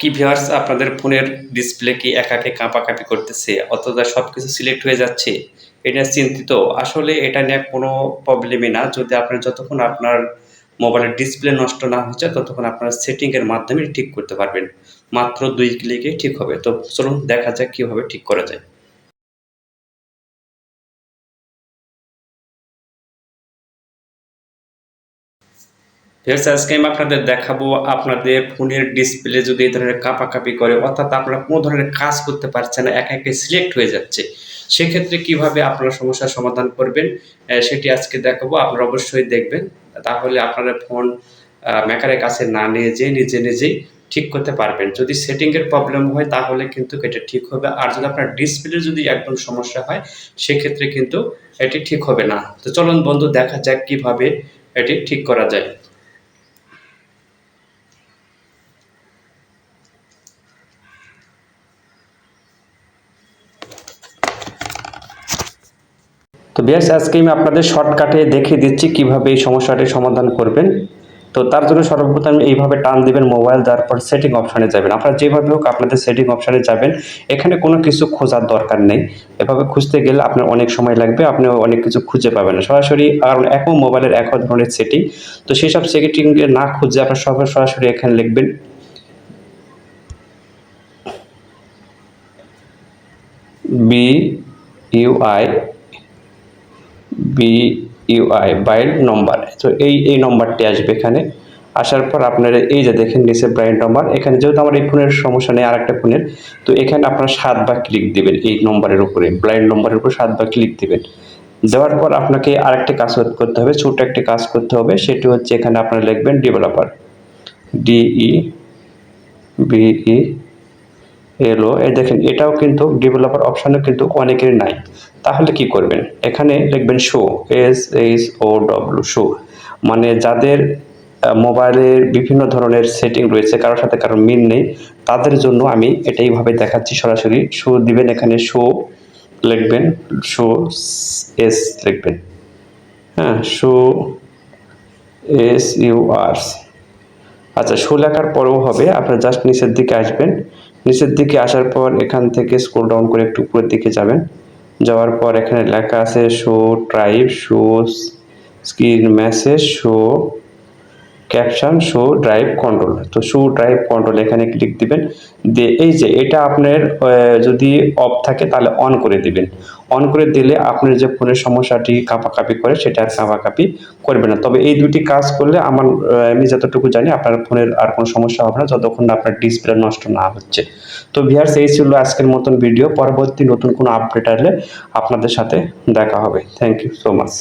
কি ভিউয়ার্স আপনাদের ফোনের ডিসপ্লে কি একাকে কাঁপাকাঁপি করতেছে, অথবা সব কিছু সিলেক্ট হয়ে যাচ্ছে, এটা চিন্তিত। আসলে এটা নিয়ে কোনো প্রবলেমই না। যদি আপনার যতক্ষণ আপনার মোবাইলের ডিসপ্লে নষ্ট না হচ্ছে, ততক্ষণ আপনার সেটিংয়ের মাধ্যমে ঠিক করতে পারবেন। মাত্র দুই ক্লিকে ঠিক হবে। তো চলুন দেখা যাক কীভাবে ঠিক করা যায়। ফেরস আজকে আমি আপনাদের দেখাবো। আপনাদের ফোনের ডিসপ্লে যদি এই ধরনের কাঁপাকাঁপি করে, অর্থাৎ আপনারা কোনো ধরনের কাজ করতে পারছেন না, একা একে সিলেক্ট হয়ে যাচ্ছে, সেক্ষেত্রে কীভাবে আপনারা সমস্যার সমাধান করবেন সেটি আজকে দেখাবো। আপনারা অবশ্যই দেখবেন, তাহলে আপনারা ফোন মেকারের কাছে না নিয়ে যেয়ে নিজে নিজেই ঠিক করতে পারবেন। যদি সেটিংয়ের প্রবলেম হয়, তাহলে কিন্তু এটা ঠিক হবে। আর যদি আপনার ডিসপ্লে যদি একদম সমস্যা হয়, সেক্ষেত্রে কিন্তু এটি ঠিক হবে না। তো চলুন বন্ধু, দেখা যাক কীভাবে এটি ঠিক করা যায়। তো বেশ আজকে আমি আপনাদের শর্টকাটে দেখিয়ে দিচ্ছি কীভাবে এই সমস্যাটির সমাধান করবেন। তো তার জন্য সর্বপ্রথম এইভাবে টান দিবেন মোবাইল দেওয়ার পর সেটিং অপশানে যাবেন। আপনারা যেভাবে হোক আপনাদের সেটিং অপশানে যাবেন। এখানে কোনো কিছু খোঁজার দরকার নেই। এভাবে খুঁজতে গেলে আপনার অনেক সময় লাগবে আপনি অনেক কিছু খুঁজে পাবেন সরাসরি, কারণ একও মোবাইলের এক ধরনের সেটিং। তো সেই সব সেটিং না খুঁজে আপনার সবাই সরাসরি এখানে লিখবেন। বি ইউআই বি ইউআই বাইল নম্বর তো এই এই নম্বরটি আসবে এখানে। আসার পর আপনারা এই যে দেখেন নিচে ব্রাইন্ড নম্বর এখানে যেহেতু আমার এই ফোনের সমস্যা নেই আরেকটা ফোনের, তো এখানে আপনারা সাতবার ক্লিক দিবেন এই নম্বরের উপরে ব্লাইন্ড নম্বরের উপর সাতবার ক্লিক দিবেন। দেওয়ার পর আপনাকে আরেকটি কাজ করতে হবে ছোট একটি কাজ করতে হবে, সেটি হচ্ছে এখানে আপনারা লিখবেন ডেভেলপার ডিই বিই এলো। এই দেখেন, এটাও কিন্তু ডেভেলপার অপশানও কিন্তু অনেকের নাই। তাহলে কি করবেন? এখানে লিখবেন show S H O W show মানে যাদের মোবাইলের বিভিন্ন ধরনের সেটিং রয়েছে, কারোর সাথে কারোর মিল নেই, তাদের জন্য আমি এটা এইভাবে দেখাচ্ছি সরাসরি। শো দিবেন এখানে শো লিখবেন শো এস লিখবেন। হ্যাঁ শো এস ইউ আর্স আচ্ছা শো লেখার পরেও হবে, আপনার জাস্ট নিচের দিকে আসবেন। নিচের দিকে আসার পর এখান থেকে স্ক্রোল ডাউন করে একটু উপরের দিকে যাবেন। যাওয়ার পর এখানে লেখা আছে show tribe show screen message show caption show drive control তো শো ড্রাইভ কন্ট্রোল এখানে ক্লিক দিবেন। দিয়ে এই যে এটা আপনার যদি অফ থাকে তাহলে অন করে দিবেন। অন করে দিলে আপনার যে ফোনের সমস্যাটি কাঁপাকাঁপি করে সেটা আর কাঁপাকাঁপি করবে না। তবে এই দুটি কাজ করলে আমার আমি যতটুকু জানি আপনার ফোনের আর কোনো সমস্যা হবে না যতক্ষণ না আপনার ডিসপ্লে নষ্ট না হচ্ছে। তো ভিয়ার্স, এই ছিল আজকের মতন ভিডিও পরবর্তী নতুন কোনো আপডেট আসলে আপনাদের সাথে দেখা হবে। Thank you so much